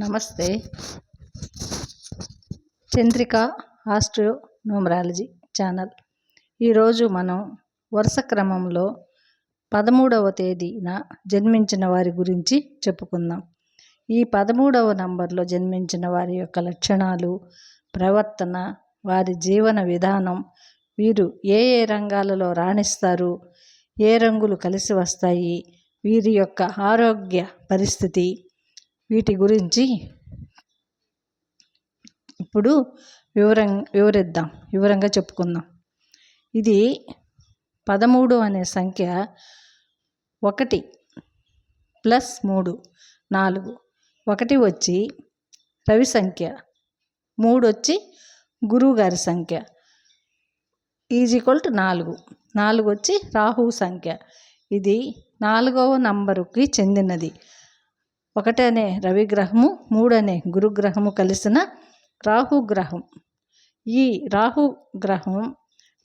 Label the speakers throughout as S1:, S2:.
S1: నమస్తే. Chandrika astro numerology channel ఈరోజు మనం వరుస క్రమంలో పదమూడవ తేదీన జన్మించిన వారి గురించి చెప్పుకుందాం. ఈ పదమూడవ నంబర్లో జన్మించిన వారి యొక్క లక్షణాలు ప్రవర్తన వారి జీవన విధానం వీరు ఏ ఏ రంగాలలో రాణిస్తారు ఏ రంగులు కలిసి వస్తాయి వీరి యొక్క ఆరోగ్య పరిస్థితి వీటి గురించి ఇప్పుడు వివరం వివరిద్దాం. వివరంగా చెప్పుకుందాం. ఇది పదమూడు అనే సంఖ్య ఒకటి ప్లస్ మూడు నాలుగు. ఒకటి వచ్చి రవి సంఖ్య. మూడు వచ్చి గురువు గారి సంఖ్య. ఈజ్ ఈక్వల్ టు నాలుగు. నాలుగు వచ్చి రాహు సంఖ్య. ఇది నాలుగవ నంబరుకి చెందినది. ఒకటనే రవిగ్రహము మూడనే గురుగ్రహము కలిసిన రాహుగ్రహం ఈ రాహుగ్రహం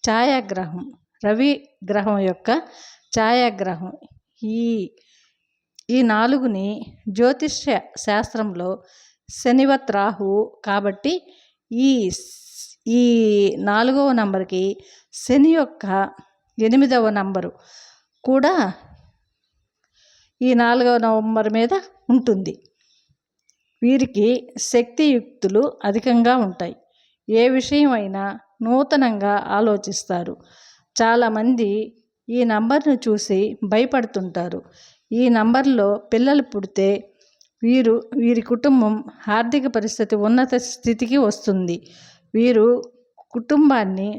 S1: ఛాయాగ్రహం రవి గ్రహం యొక్క ఛాయాగ్రహం. ఈ ఈ నాలుగుని జ్యోతిష్య శాస్త్రంలో శనివత్ రాహు కాబట్టి ఈ ఈ నాలుగవ నంబర్కి శని యొక్క ఎనిమిదవ నంబరు కూడా ఈ నాలుగవ నవంబర్ మీద ఉంటుంది. వీరికి శక్తియుక్తులు అధికంగా ఉంటాయి. ఏ విషయమైనా నూతనంగా ఆలోచిస్తారు. చాలామంది ఈ నంబర్ను చూసి భయపడుతుంటారు. ఈ నంబర్లో పిల్లలు పుడితే వీరు వీరి కుటుంబం ఆర్థిక పరిస్థితి ఉన్నత స్థితికి వస్తుంది. వీరు కుటుంబాన్ని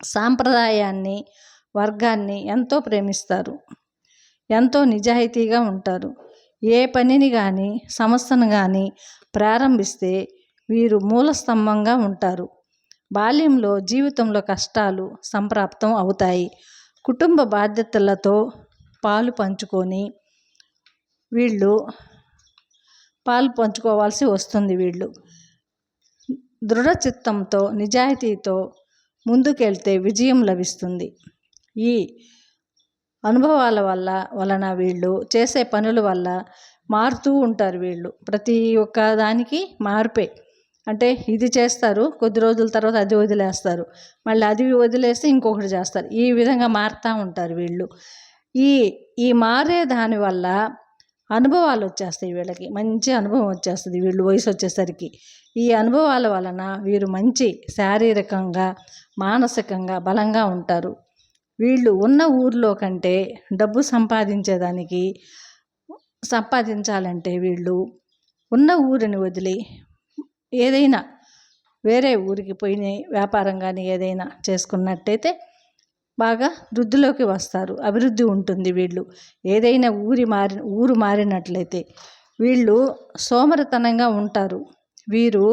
S1: సాంప్రదాయాన్ని వర్గాన్ని ఎంతో ప్రేమిస్తారు. ఎంతో నిజాయితీగా ఉంటారు. ఏ పనిని కానీ సంస్థను కానీ ప్రారంభిస్తే వీరు మూల స్తంభంగా ఉంటారు. బాల్యంలో జీవితంలో కష్టాలు సంప్రాప్తం అవుతాయి. కుటుంబ బాధ్యతలతో పాలు పంచుకొని వీళ్ళు పాలు పంచుకోవాల్సి వస్తుంది వీళ్ళు. దృఢచిత్తంతో నిజాయితీతో ముందుకెళ్తే విజయం లభిస్తుంది. ఈ అనుభవాల వల్ల వలన వీళ్ళు చేసే పనుల వల్ల మారుతూ ఉంటారు వీళ్ళు. ప్రతి ఒక్క దానికి మార్పే. అంటే ఇది చేస్తారు కొద్ది రోజుల తర్వాత అది వదిలేస్తారు. మళ్ళీ అది వదిలేస్తే ఇంకొకటి చేస్తారు. ఈ విధంగా మారుతూ ఉంటారు వీళ్ళు. ఈ ఈ మారే దానివల్ల అనుభవాలు వచ్చేస్తాయి వీళ్ళకి. మంచి అనుభవం వచ్చేస్తుంది వీళ్ళు వయసు వచ్చేసరికి. ఈ అనుభవాల వలన వీరు మంచి శారీరకంగా మానసికంగా బలంగా ఉంటారు. వీళ్ళు ఉన్న ఊర్లో కంటే డబ్బు సంపాదించేదానికి సంపాదించాలంటే వీళ్ళు ఉన్న ఊరిని వదిలి ఏదైనా వేరే ఊరికి పోయి వ్యాపారం కానీ ఏదైనా చేసుకున్నట్టయితే బాగా వృద్ధిలోకి వస్తారు. అభివృద్ధి ఉంటుంది వీళ్ళు. ఏదైనా ఊరి మారి ఊరు మారినట్లయితే వీళ్ళు సోమరితనంగా ఉంటారు. వీరు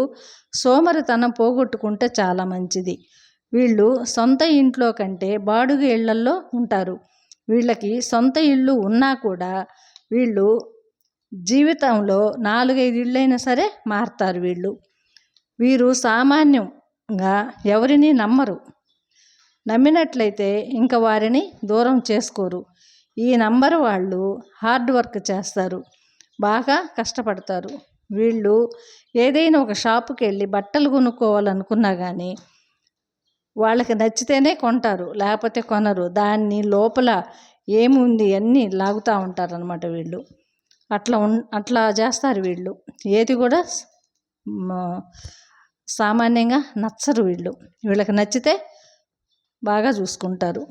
S1: సోమరితనం పోగొట్టుకుంటే చాలా మంచిది. వీళ్ళు సొంత ఇంట్లో కంటే బాడుగ ఇళ్ళల్లో ఉంటారు. వీళ్ళకి సొంత ఇల్లు ఉన్నా కూడా వీళ్ళు జీవితంలో నాలుగైదు ఇళ్ళైనా సరే మారుతారు వీళ్ళు. వీరు సామాన్యంగా ఎవరిని నమ్మరు. నమ్మినట్లయితే ఇంకా వారిని దూరం చేసుకోరు. ఈ నంబర్ వాళ్ళు హార్డ్ వర్క్ చేస్తారు. బాగా కష్టపడతారు. వీళ్ళు ఏదైనా ఒక షాపుకి వెళ్ళి బట్టలు కొనుక్కోవాలనుకున్నా కానీ వాళ్ళకి నచ్చితేనే కొంటారు లేకపోతే కొనరు. దాన్ని లోపల ఏముంది అన్నీ లాగుతూ ఉంటారనమాట వీళ్ళు. అట్లా ఉన్ అట్లా చేస్తారు వీళ్ళు. ఏది కూడా సామాన్యంగా నచ్చరు వీళ్ళు. వీళ్ళకి నచ్చితే బాగా చూసుకుంటారు.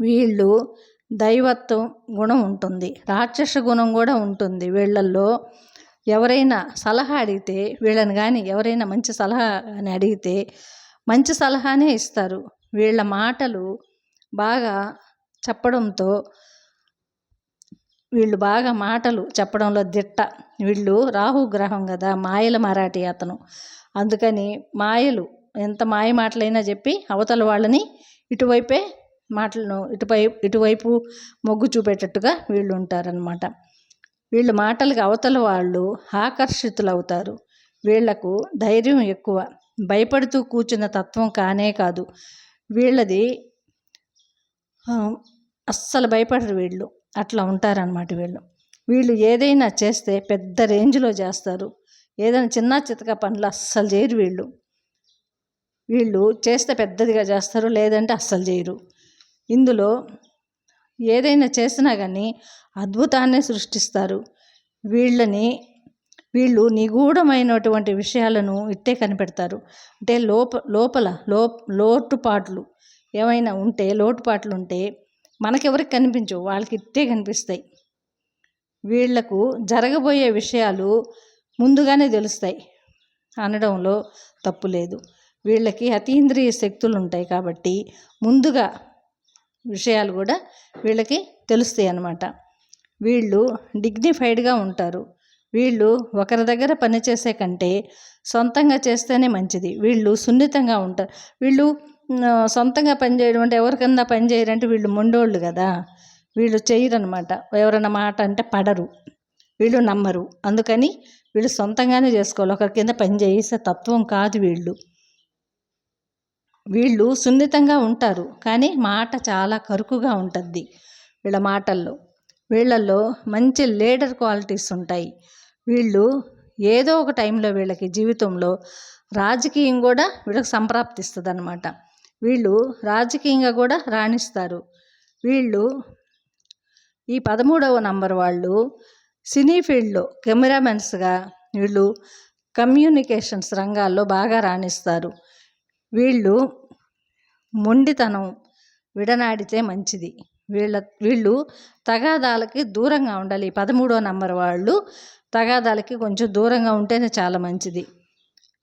S1: వీళ్ళు దైవత్వం గుణం ఉంటుంది. రాక్షస గుణం కూడా ఉంటుంది వీళ్ళల్లో. ఎవరైనా సలహా అడిగితే వీళ్ళని కానీ ఎవరైనా మంచి సలహా అని అడిగితే మంచి సలహానే ఇస్తారు. వీళ్ళ మాటలు బాగా చెప్పడంతో వీళ్ళు బాగా మాటలు చెప్పడంలో దిట్ట. వీళ్ళు రాహుగ్రహం కదా మాయల మరాఠీ అతను. అందుకని మాయలు ఎంత మాయ మాటలైనా చెప్పి అవతల వాళ్ళని ఇటువైపే మాటలను ఇటుపై ఇటువైపు మొగ్గు చూపేటట్టుగా వీళ్ళు ఉంటారనమాట వీళ్ళ మాటలకి అవతల వాళ్ళు ఆకర్షితులు అవుతారు వీళ్ళకు ధైర్యం ఎక్కువ. భయపడుతూ కూర్చున్న తత్వం కానే కాదు. వీళ్ళది అస్సలు భయపడరు వీళ్ళు. అట్లా ఉంటారనమాట వీళ్ళు. వీళ్ళు ఏదైనా చేస్తే పెద్ద రేంజ్లో చేస్తారు. ఏదైనా చిన్న చితక పనులు అస్సలు చేయరు వీళ్ళు. వీళ్ళు చేస్తే పెద్దదిగా చేస్తారు లేదంటే అస్సలు చేయరు. ఇందులో ఏదైనా చేసినా కానీ అద్భుతాన్ని సృష్టిస్తారు. వీళ్ళని వీళ్ళు నిగూఢమైనటువంటి విషయాలను ఇట్టే కనిపెడతారు. అంటే లోప లోపల లో లోటుపాట్లు ఏమైనా ఉంటే లోటుపాట్లు ఉంటే మనకెవరికి కనిపించవు వాళ్ళకి ఇట్టే కనిపిస్తాయి. వీళ్ళకు జరగబోయే విషయాలు ముందుగానే తెలుస్తాయి. అనడంలో తప్పు లేదు. వీళ్ళకి అతీంద్రియ శక్తులు ఉంటాయి కాబట్టి ముందుగా విషయాలు కూడా వీళ్ళకి తెలుస్తాయి అన్నమాట వీళ్ళు డిగ్నిఫైడ్గా ఉంటారు. వీళ్ళు ఒకరి దగ్గర పనిచేసే కంటే సొంతంగా చేస్తేనే మంచిది. వీళ్ళు సున్నితంగా ఉంటారు వీళ్ళు సొంతంగా పనిచేయడం అంటే ఎవరికన్నా పని చేయరంటే వీళ్ళు మొండోళ్ళు కదా. వీళ్ళు చేయరనమాట ఎవరన్నా మాట అంటే పడరు. వీళ్ళు నమ్మరు. అందుకని వీళ్ళు సొంతంగానే చేసుకోవాలి. ఒకరి కింద పని చేసే తత్వం కాదు వీళ్ళు. వీళ్ళు సున్నితంగా ఉంటారు. కానీ మాట చాలా కరుకుగా ఉంటుంది వీళ్ళ మాటల్లో. వీళ్ళల్లో మంచి లీడర్ క్వాలిటీస్ ఉంటాయి. వీళ్ళు ఏదో ఒక టైంలో వీళ్ళకి జీవితంలో రాజకీయం కూడా వీళ్ళకి సంప్రాప్తిస్తుంది అనమాట వీళ్ళు రాజకీయంగా కూడా రాణిస్తారు. వీళ్ళు ఈ పదమూడవ నంబర్ వాళ్ళు సినీ ఫీల్డ్లో కెమెరామెన్స్గా వీళ్ళు కమ్యూనికేషన్స్ రంగాల్లో బాగా రాణిస్తారు. వీళ్ళు మొండితనం విడనాడితే మంచిది. వీళ్ళ వీళ్ళు తగాదాలకి దూరంగా ఉండాలి. పదమూడో నంబర్ వాళ్ళు తగాదాలకి కొంచెం దూరంగా ఉంటేనే చాలా మంచిది.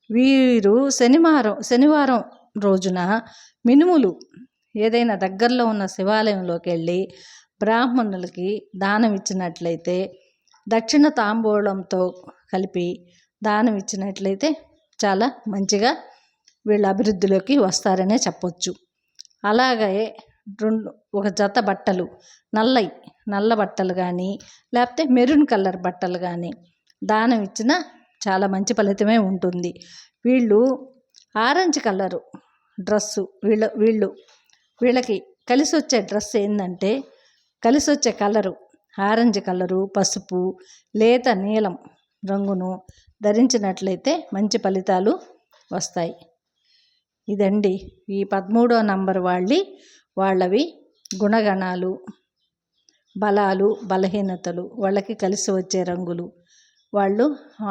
S1: వీరు శనివారం శనివారం రోజున మినుములు ఏదైనా దగ్గరలో ఉన్న శివాలయంలోకి వెళ్ళి బ్రాహ్మణులకి దానం ఇచ్చినట్లయితే దక్షిణ తాంబూలంతో కలిపి దానం ఇచ్చినట్లయితే చాలా మంచిగా వీళ్ళ అభివృద్ధిలోకి వస్తారనే చెప్పొచ్చు. అలాగే రెండు ఒక జత బట్టలు నల్లయి నల్ల బట్టలు కానీ లేకపోతే మెరూన్ కలర్ బట్టలు కానీ దానం ఇచ్చిన చాలా మంచి ఫలితమే ఉంటుంది. వీళ్ళు ఆరెంజ్ కలరు డ్రస్సు వీళ్ళ వీళ్ళు వీళ్ళకి కలిసి వచ్చే డ్రెస్ ఏంటంటే కలిసి వచ్చే కలరు ఆరెంజ్ కలరు పసుపు లేత నీలం రంగును ధరించినట్లయితే మంచి ఫలితాలు వస్తాయి. ఇదండి ఈ పదమూడో నంబర్ వాళ్ళి వాళ్ళవి గుణగణాలు బలాలు బలహీనతలు వాళ్ళకి కలిసి వచ్చే రంగులు. వాళ్ళు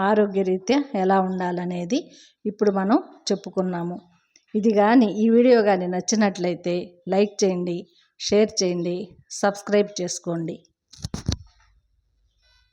S1: ఆరోగ్యరీత్యా ఎలా ఉండాలనేది ఇప్పుడు మనం చెప్పుకున్నాము. ఇది కానీ ఈ వీడియో కానీ నచ్చినట్లయితే లైక్ చేయండి షేర్ చేయండి సబ్స్క్రైబ్ చేసుకోండి.